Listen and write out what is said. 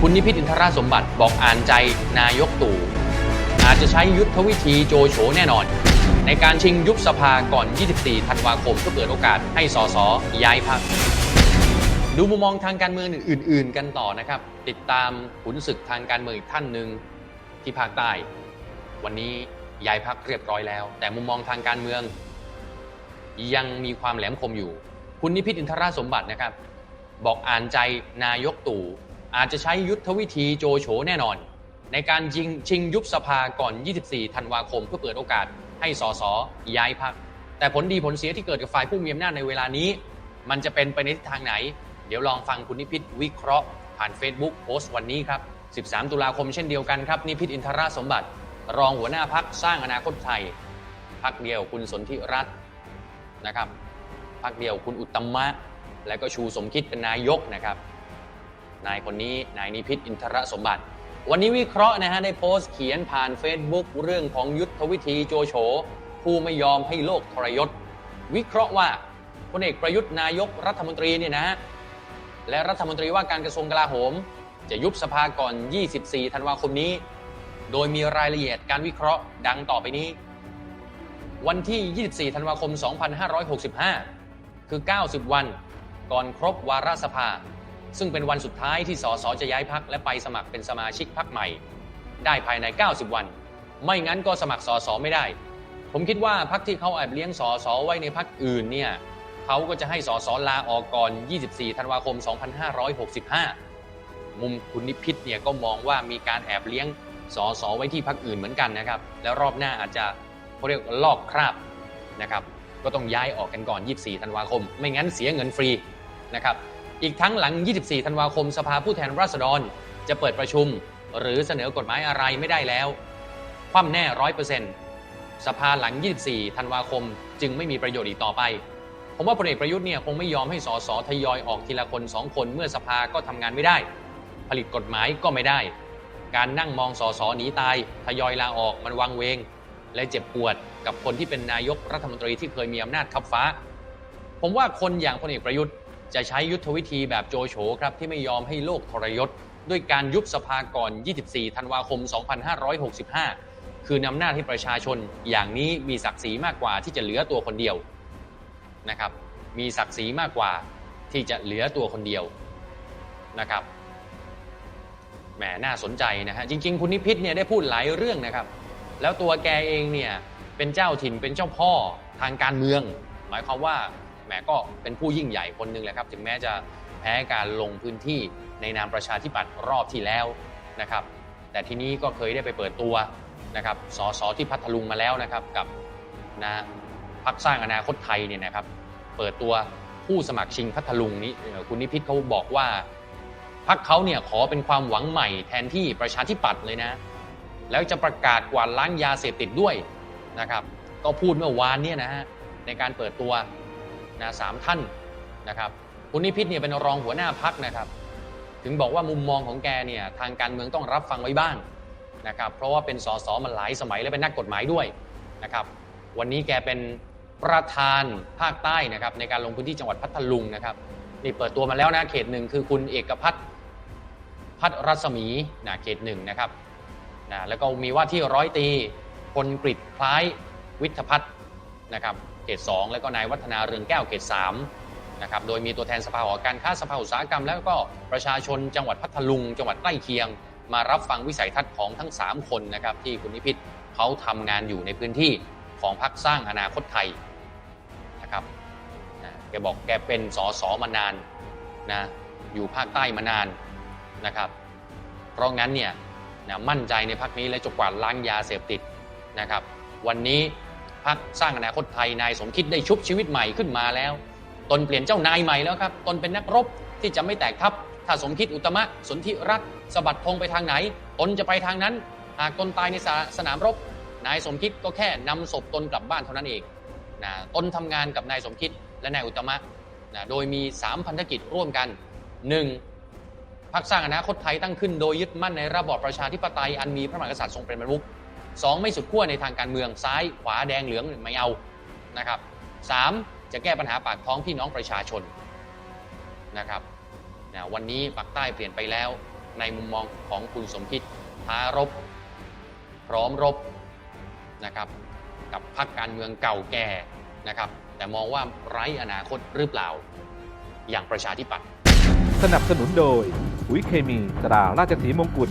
คุณนิพิษอินทราสมบัติบอกอ่านใจนายกตู่อาจจะใช้ยุทธวิธีโจโฉแน่นอน ในการชิงยุบสภาก่อน 24 ธันวาคมเพื่อเปิดโอกาสให้สสย้ายพักดูมุมมองทางการเมืองอื่น ๆ กันต่อนะครับ ติดตามขุนศึกทางการเมืองอีกท่านหนึ่งที่ภาคใต้ วันนี้ย้ายพักเรียบร้อยแล้ว แต่มุมมองทางการเมือง ยังมีความแหลมคมอยู่ คุณนิพิษอินทราสมบัตินะครับ บอกอ่านใจนายกตู่ อาจจะใช้ยุทธวิธีโจโฉแน่นอน ในการชิงชิงยุบสภาก่อน 24 ธันวาคมเพื่อเปิดโอกาสให้สสย้ายพักแต่ผลดีผลเสียที่เกิดกับฝ่ายผู้มีอำนาจในเวลานี้ มันจะเป็นไปในทิศทางไหน เดี๋ยวลองฟังคุณนิพิษวิเคราะห์ ผ่าน Facebook โพสต์วันนี้ครับ 13 ตุลาคมเช่นเดียวกันครับ นิพิษอินทราสมบัติ รองหัวหน้าพักสร้างอนาคตไทยพักเดียวคุณสนธิรัตน์นะครับพักเดียวคุณอุตตมะ และก็ชูสมคิดเป็นนายกนะครับ นายคนนี้นายนิพิษอินทรสมบัติ วันนี้วิเคราะห์นะฮะได้โพสต์เขียนผ่าน Facebook เรื่องของยุทธวิธีโจโฉผู้ไม่ยอมให้โลกทรยศ วิเคราะห์ว่าพลเอกประยุทธ์นายกรัฐมนตรีเนี่ยนะฮะและรัฐมนตรีว่าการกระทรวงกลาโหม จะยุบสภาก่อน 24 ธันวาคมนี้ โดยมีรายละเอียดการวิเคราะห์ดังต่อไปนี้ วันที่ 24 ธันวาคม 2565 คือ 90 วัน ก่อนครบวาระสภา ซึ่งเป็นวันสุดท้ายที่สสจะย้ายพักและไปสมัครเป็นสมาชิกพักใหม่ ได้ภายใน 90 วัน ไม่งั้นก็สมัครสสไม่ได้ ผมคิดว่าพักที่เขาแอบเลี้ยงสสไว้ในพักอื่นเนี่ยเขาก็จะให้สสลาออกก่อน 24 ธันวาคม 2565 มุมคุณนิพิษเนี่ยก็มองว่ามีการแอบเลี้ยงสสไว้ที่พักอื่นเหมือนกันนะครับ แล้วรอบหน้าอาจจะเขาเรียกลอกคราบนะครับ ก็ต้องย้ายออกกันก่อน 24 ธันวาคม ไม่งั้นเสียเงินฟรีนะครับ อีกทั้งหลัง 24 ธันวาคมสภาผู้แทนราษฎร จะเปิดประชุม หรือเสนอกฎหมายอะไรไม่ได้แล้ว คว่ำแน่ร้อยเปอร์เซ็นต์สภาหลัง 24 ธันวาคม จึงไม่มีประโยชน์อีกต่อไป ผมว่าพลเอกประยุทธ์เนี่ยคงไม่ยอมให้สสทยอยออกทีละคนสองคนเมื่อสภาก็ทำงานไม่ได้ ผลิตกฎหมายก็ไม่ได้ การนั่งมองสสหนีตายทยอยลาออกมันวังเวง และเจ็บปวดกับคนที่เป็นนายกรัฐมนตรีที่เคยมีอำนาจคับฟ้า ผมว่าคนอย่างพลเอกประยุทธ์ จะใช้ยุทธวิธีแบบโจโฉครับที่ไม่ยอมให้โลกทรยศ ด้วยการยุบสภาก่อน 24 ธันวาคม 2565 คือนำหน้าที่ประชาชนอย่างนี้มีศักดิ์ศรีมากกว่าที่จะเหลือตัวคนเดียวนะครับ มีศักดิ์ศรีมากกว่าที่จะเหลือตัวคนเดียวนะครับแหมน่าสนใจนะฮะจริง ๆ คุณนิพิษเนี่ยได้พูดหลายเรื่องนะครับ แล้วตัวแกเองเนี่ยเป็นเจ้าถิ่นเป็นเจ้าพ่อทางการเมือง หมายความว่า แหมก็เป็นผู้ยิ่งใหญ่คนหนึ่งแหละครับ ถึงแม้จะแพ้การลงพื้นที่ในนามประชาธิปัตย์รอบที่แล้วนะครับ แต่ทีนี้ก็เคยได้ไปเปิดตัวนะครับสสที่พัทลุงมาแล้วนะครับกับนะพักสร้างอนาคตไทยเนี่ยนะครับ เปิดตัวผู้สมัครชิงพัทลุงนี้คุณนิพิษเขาบอกว่าพักเขาเนี่ยขอเป็นความหวังใหม่แทนที่ประชาธิปัตย์เลยนะ แล้วจะประกาศกวาดล้างยาเสพติดด้วยนะครับ ก็พูดเมื่อวานเนี่ยนะฮะในการเปิดตัว นะสามท่านนะครับคุณนิพิษเนี่ยเป็นรองหัวหน้าพักนะครับ ถึงบอกว่ามุมมองของแกเนี่ยทางการเมืองต้องรับฟังไว้บ้างนะครับเพราะว่าเป็นสสมาหลายสมัยและเป็นนักกฎหมายด้วยนะครับวันนี้แกเป็นประธานภาคใต้นะครับในการลงพื้นที่จังหวัดพัทลุงนะครับนี่เปิดตัวมาแล้วนะเขตหนึ่งคือคุณเอกพัฒน์พัฒรัศมีนะเขตหนึ่งนะครับนะแล้วก็มีว่าที่ร้อยตีพลกฤษคล้ายวิทยพัฒน์นะครับ เขต 2 แล้วก็นายวัฒนาเรืองแก้วเขต3นะครับโดยมีตัวแทนสภาหอการค้าสภาอุตสาหกรรม แล้วก็ประชาชนจังหวัดพัทลุง จังหวัดใกล้เคียง มารับฟังวิสัยทัศน์ของทั้ง 3 คนนะครับที่คุณนิพิษเขาทำงานอยู่ในพื้นที่ของพรรคสร้างอนาคตไทยนะครับนะแกบอกแกเป็นสสมานานนะอยู่ภาคใต้มานานนะครับ เพราะงั้นเนี่ยนะมั่นใจในพักนี้และจะกวาดล้างยาเสพติดนะครับ วันนี้ พักสร้างอนาคตไทยนายสมคิดได้ชุบชีวิตใหม่ขึ้นมาแล้ว ตนเปลี่ยนเจ้านายใหม่แล้วครับ ตนเป็นนักรบที่จะไม่แตกทัพ ถ้าสมคิดอุตมะสนธิรัตน์สบัดธงไปทางไหน ตนจะไปทางนั้น หากตนตายในสสนามรบ นายสมคิดก็แค่นำศพตนกลับบ้านเท่านั้นเองนะตนทำงานกับนายสมคิดและนายอุตมะนะโดยมี 3 พันธกิจร่วมกัน 1. พรรคสร้างอนาคตไทยตั้งขึ้นโดยยึดมั่นในระบอบประชาธิปไตยอันมีพระมหากษัตริย์ทรงเป็นประมุข สองไม่สุดขั้วในทางการเมืองซ้ายขวาแดงเหลืองไม่เอานะครับสามจะแก้ปัญหาปากท้องพี่น้องประชาชนนะครับนะวันนี้ปากใต้เปลี่ยนไปแล้วในมุมมองของคุณสมคิดท้ารบ พร้อมรบนะครับ กับพรรคการเมืองเก่าแก่นะครับ แต่มองว่าไร้อนาคตหรือเปล่า อย่างประชาธิปัตย์สนับสนุนโดยปุ๋ยเคมีตราราชสีมงกุฎ